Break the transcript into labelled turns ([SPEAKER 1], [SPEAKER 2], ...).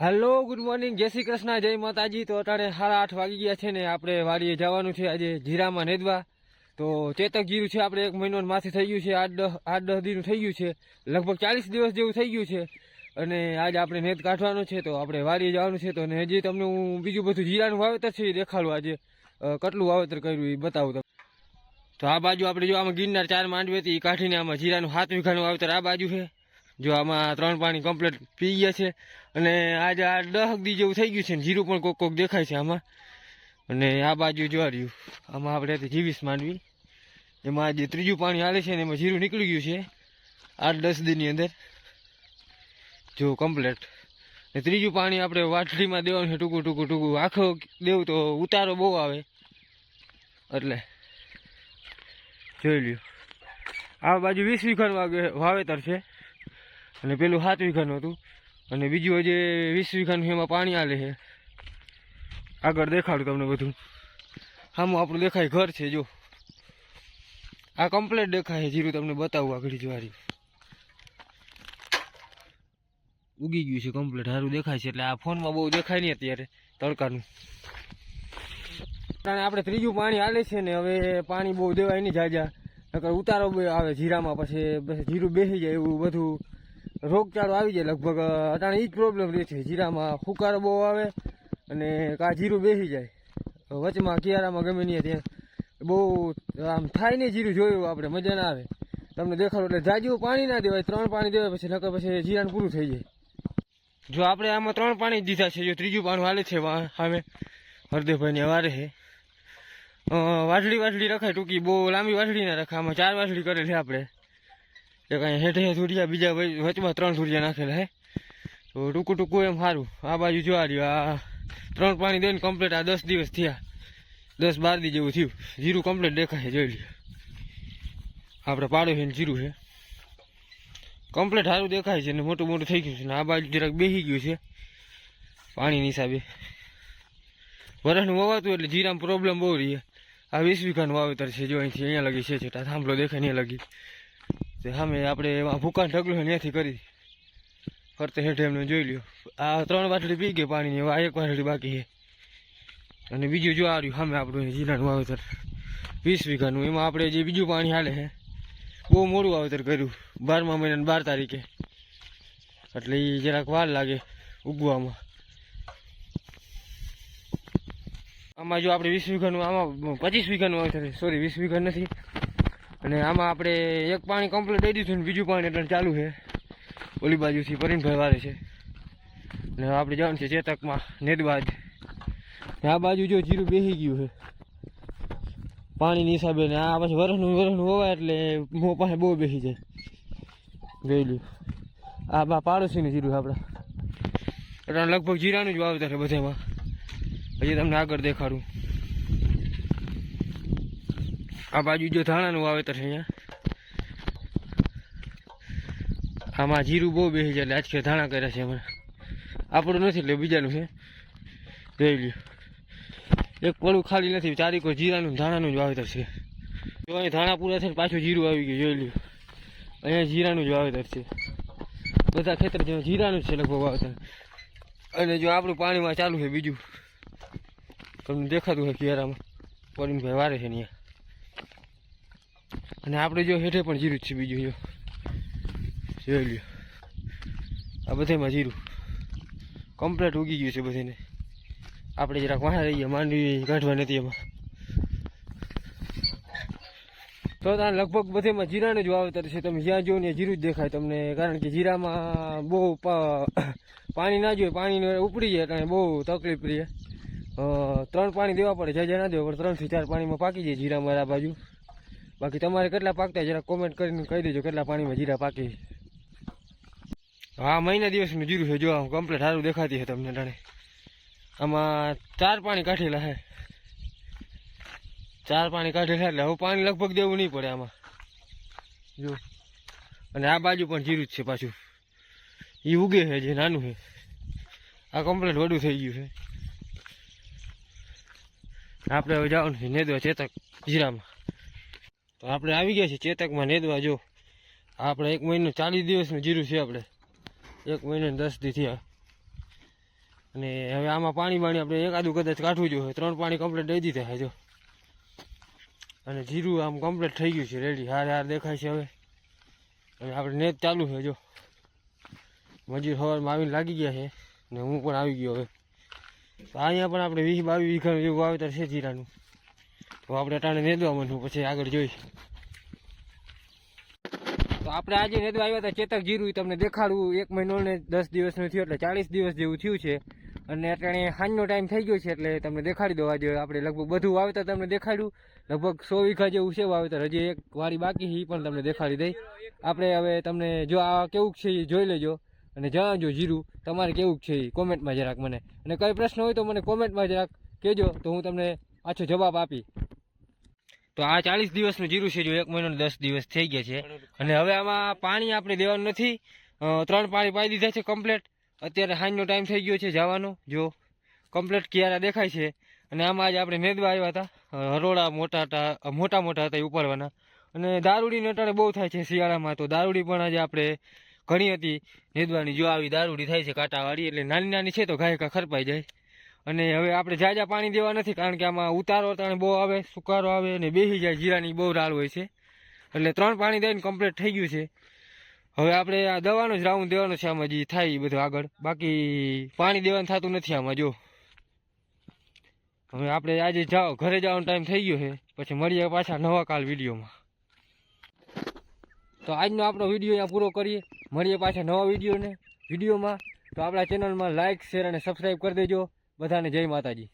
[SPEAKER 1] Hello good morning જય શ્રી કૃષ્ણ, જય માતાજી. તો અટાણે સાડા આઠ વાગી ગયા છે ને આપણે વાડીએ જવાનું છે આજે જીરામાં નેદવા. તો ચેતક જીરું છે આપણે એક મહિનો માથે થઈ ગયું છે, આઠ દસ આઠ દસ દિનનું થઈ ગયું છે. લગભગ ચાલીસ દિવસ જેવું થઈ ગયું છે. અને આજે આપણે નેદ કાઢવાનું છે, તો આપણે વાડીએ જવાનું છે. તો ને હજી તમને હું બીજું બધું જીરાનું વાવેતર છે એ દેખાડું આજે. કેટલું વાવેતર કર્યું એ બતાવું તમને. તો આ બાજુ આપણે જો આમાં ગિરનાર ચાર માંડવી હતી એ કાઢીને આમાં જીરાનું સાત વીઘાનું વાવેતર આ બાજુ છે. જો આમાં ત્રણ પાણી કમ્પ્લીટ પી ગયા છે. અને આજે આ દહક દી જેવું થઈ ગયું છે ને, જીરું પણ કોક કોક દેખાય છે આમાં. અને આ બાજુ જોવા રહ્યું, આમાં આપણે હતી જીવીસ માંડવી. એમાં આજે ત્રીજું પાણી હાલે છે ને, એમાં જીરું નીકળી ગયું છે. આઠ દસ દિનની અંદર. જો કમ્પ્લેટ ને ત્રીજું પાણી આપણે વાટલીમાં દેવાનું છે, ટૂંકું ટૂંકું ટૂંકું. આખો દેવું તો ઉતારો બહુ આવે. એટલે જોઈ લ્યો. આ બાજુ વીસ વાગે- વાવેતર છે. અને પેલું સાત વીઘાનું હતું. અને બીજું જે વીસ વીઘાનું એમાં પાણી આલે છે. આગળ દેખાડું તમને બધું. આમાં આપણું દેખાય ઘર છે, જો. આ કમ્પ્લેટ દેખાય જીરું તમને બતાવું આગળ જવારી. ઉગી ગયું છે કમ્પ્લેટ સારું દેખાય છે, એટલે આ ફોનમાં બહુ દેખાય નહીં અત્યારે, તડકાનું. કારણ આપણે ત્રીજું પાણી હાલે છે ને, હવે પાણી બહુ દેવાય નહીં જાજા. નકર ઉતારો આવે જીરામાં, પછી જીરું બેસી જાય એવું બધું. રોગચાળો આવી જાય લગભગ અટાણે એ જ પ્રોબ્લેમ રહે છે. જીરામાં ફુકારો બહુ આવે અને કા જીરું બેસી જાય. વચમાં કિયારામાં ગમે નહીં ત્યાં બહુ આમ થાય નહીં જીરું જોયું આપણે મજા ના આવે. તમને દેખાડો એટલે જાજુ પાણી ના દેવાય ત્રણ પાણી દેવાય પછી નકર પછી જીરાનું પૂરું થઈ જાય. જો આપણે આમાં ત્રણ પાણી દીધા છે જો ત્રીજું પાણી હાલે છે સામે હરદેવભાઈની વારે છે. અ, વાટડી વાટડી રખાય ટૂંકી બહુ લાંબી વાટડી ના રખાય આમાં ચાર વાટડી કરેલી આપણે. એક અહીંયા હેઠે ધૂરિયા બીજા વચ- વચમાં ત્રણ ધૂરિયા નાખેલા હે. તો ટૂંકું ટૂંકું એમ સારું. આ બાજુ જોવા રહ્યું, આ ત્રણ પાણી દઈને કમ્પ્લીટ આ દસ દિવસ થયા. દસ બાર દી જેવું થયું. જીરું કમ્પ્લીટ દેખાય જોઈ લ્યો. આપણે પાડો છે ને જીરું છે. કમ્પ્લીટ સારું દેખાય છે ને મોટું મોટું થઈ ગયું છે ને આ બાજુ જરાક બેસી ગયું છે પાણીની હિસાબે. વરસનું વવાતું એટલે જીરામાં પ્રોબ્લેમ બહુ રહી આ વીસ વીઘાનું વાવેતર છે, જો અહીંથી અહીંયા લગી છે, છેટા થાંભલો દેખાય ત્યાં લગી. સામે આપણે એમાં ભૂકાન ઢગલું ત્યાંથી કરી. ફરતે હેઠે એમને જોઈ લ્યો. આ ત્રણ વાટડી પી ગઈ પાણીની આ એક વાટડી બાકી છે. અને બીજું જો આ રહ્યું સામે આપણું જીરાનું વાવેતર. વીસ વીઘાનું. એમાં આપણે જે બીજું પાણી હાલે છે, બહુ મોડું વાવેતર કર્યું. બારમા મહિનાની બાર તારીખે. એટલે એ જરાક વાર લાગે ઉગવામાં. આમાં જો આપણે વીસ વીઘાનું, આમાં પચીસ વીઘાનું વાવેતર સોરી વીસ વીઘા નથી. અને આમાં આપણે એક પાણી કમ્પ્લીટ દઈ દીધું ને બીજું પાણી એટલે ચાલુ છે. ઓલી બાજુથી પરિણભાઈ વાળે છે. ને આપણે જવાનું છે ચેતકમાં નેદબાજ આ બાજુ જો જીરું બેસી ગયું છે. પાણીની હિસાબે ને આ પછી વરસનું વરસનું હોવાય એટલે મોં પાસે બહુ બેસી જાય. ગયેલું આ બા પાડોશીનું જીરું આપણે. એટલે લગભગ જીરાનું જ વાવતા છે બધામાં. હજી તમને આગળ દેખાડું. આ બાજુ જો ધાણાનું વાવેતર છે અહીંયા. આમાં જીરું બહુ બેસી જાય એટલે આજકે ધાણા કર્યા છે હમણાં. આપણું નથી એટલે બીજાનું છે. જોઈ લ્યો. એક પડું ખાલી નથી ચારીકો જીરાનું ધાણાનું જ વાવેતર છે. જો અહીં ધાણા પૂરા થઈને પાછું જીરું આવી ગયું, જોઈ લ્યો. અહીંયા જીરાનું જ વાવેતર છે. બધા ખેતર જેમાં જીરાનું છે લગભગ વાવેતર. અને જો આપણું પાણીમાં ચાલુ છે બીજું. તમને દેખાતું હોય કિયારામાં પરિણભાઈ વારે છે ત્યાં અને આપણે જો હેઠે પણ જીરું જ છે બીજું જો. જોઈ લ્યો. આ બધામાં જીરું. કમ્પ્લેટ ઉગી ગયું છે બધાને. આપણે જરાક વાહ રહીએ માંડવી કાઢવા નથી એમાં. તો ત્યાં લગભગ બધેમાં જીરાનું જ વાવેતર છે. તમે જ્યાં જુઓ ને જીરું જ દેખાય તમને. કારણ કે જીરામાં બહુ પાણી ના જોઈએ. પાણી ઉપડી જાય એટલે બહુ તકલીફ રહે. ત્રણ પાણી દેવા પડે. જ્યાં ના દેવા પડે. ત્રણથી ચાર પાણીમાં પાકી જાય જીરા આ બાજુ. બાકી તમારે કેટલા પાકતા જરા કોમેન્ટ કરીને કહી દેજો કેટલા પાણીમાં જીરા પાકી હા, મહિના દિવસનું જીરું છે, જો આમ કમ્પ્લીટ સારું દેખાતી છે તમને જાણે આમાં ચાર પાણી કાઢેલા છે. ચાર પાણી કાઢેલા એટલે હવે પાણી લગભગ દેવું નહીં પડે આમાં. જો. અને આ બાજુ પણ જીરું જ છે પાછું. એ ઉગે છે, જે નાનું છે. આ કમ્પ્લીટ વડું થઈ ગયું છે. આપણે હવે જવાનું છે નેદવા ચેતક જીરામાં. તો આપણે આવી ગયા છીએ ચેતકમાં નેદવા, જો. આપણે એક મહિનો ચાલીસ દિવસનું જીરું છે આપણે. એક મહિને દસ દી થયા. અને હવે આમાં પાણી બાણી આપણે એકાદું કદાચ કાઢવું જોઈએ ત્રણ પાણી કમ્પ્લીટ દઈ દીધા જો. અને જીરું આમ કમ્પ્લીટ થઈ ગયું છે રેડી હાર હાર દેખાય છે હવે. અને આપણે નેદ ચાલુ છે, જો. મજૂર સવારમાં આવીને લાગી ગયા છે. ને હું પણ આવી ગયો હવે. તો અહીંયા પણ આપણે વીસ બાવીસ વીઘાનું જેવું વાવેતર છે જીરાનું. તો આપણે અટાણે નેદવા માંડવું પછી આગળ જોઈ તો આપણે આજે નેદવા આવ્યા હતા ચેતક જીરું તમને દેખાડવું એક મહિનો ને દસ દિવસનું થયું, એટલે ચાલીસ દિવસ જેવું થયું છે. અને અટાણે સાંજનો ટાઈમ થઈ ગયો છે, એટલે તમને દેખાડી દો આજે આપણે લગભગ બધું વાવેતર તમને દેખાડ્યું. લગભગ સો વીઘા જેવું છે વાવેતર. હજી એક વારી બાકી એ પણ તમને દેખાડી દઈ. આપણે હવે તમને જો આ કેવું છે એ જોઈ લેજો. અને જણાવજો જીરું, તમારે કેવું છે એ કોમેન્ટમાં જરાક મને. અને કઈ પ્રશ્ન હોય તો મને કોમેન્ટમાં જરાક કહેજો. તો હું તમને પાછો જવાબ આપી. તો આ ચાલીસ દિવસનું જીરું છે જો એક મહિનો દસ દિવસ થઈ ગયા છે. અને હવે આમાં પાણી આપણે દેવાનું નથી. ત્રણ પાણી પાઈ દીધા છે કમ્પ્લેટ અત્યારે સાંજનો ટાઈમ થઈ ગયો છે જવાનો. જો કમ્પ્લેટ કિયારા દેખાય છે. અને આમાં આજે આપણે નેદવા આવ્યા હતા. હરોળા મોટા હતા મોટા મોટા હતા એ ઉપાડવાના. અને દારૂડી નટાણે બહુ થાય છે શિયાળામાં. તો દારૂડી પણ આજે આપણે ઘણી હતી. નેદવાની જો આવી દારૂડી થાય છે કાંટાવાળી એટલે નાની નાની છે તો ગાયકા ખરપાઈ જાય. અને હવે આપણે જાજા પાણી દેવા નથી, કારણ કે આમાં ઉતારો તાણે બહુ આવે, સુકારો આવે અને બેસી જાય, જીરાની બહુ રાળ હોય છે. એટલે ત્રણ પાણી દઈને કમ્પ્લીટ થઈ ગયું છે. હવે આપણે આ દવાનો જ રાઉન્ડ દેવાનો છે, આમાં જે થાય એ બધું આગળ. બાકી પાણી દેવાનું થતું નથી આમાં, જો. હવે આપણે આજે જાઓ, ઘરે જવાનો ટાઈમ થઈ ગયો છે. પછી મળીએ પાછા નવા કાલ વિડીયોમાં. તો આજનો આપણો વીડિયો અહીંયા પૂરો કરીએ. મળીએ પાછા નવા વિડીયોને, વિડીયોમાં. તો આપણા ચેનલમાં લાઇક શેર અને સબસ્ક્રાઈબ કરી દેજો. બધાને જય માતાજી.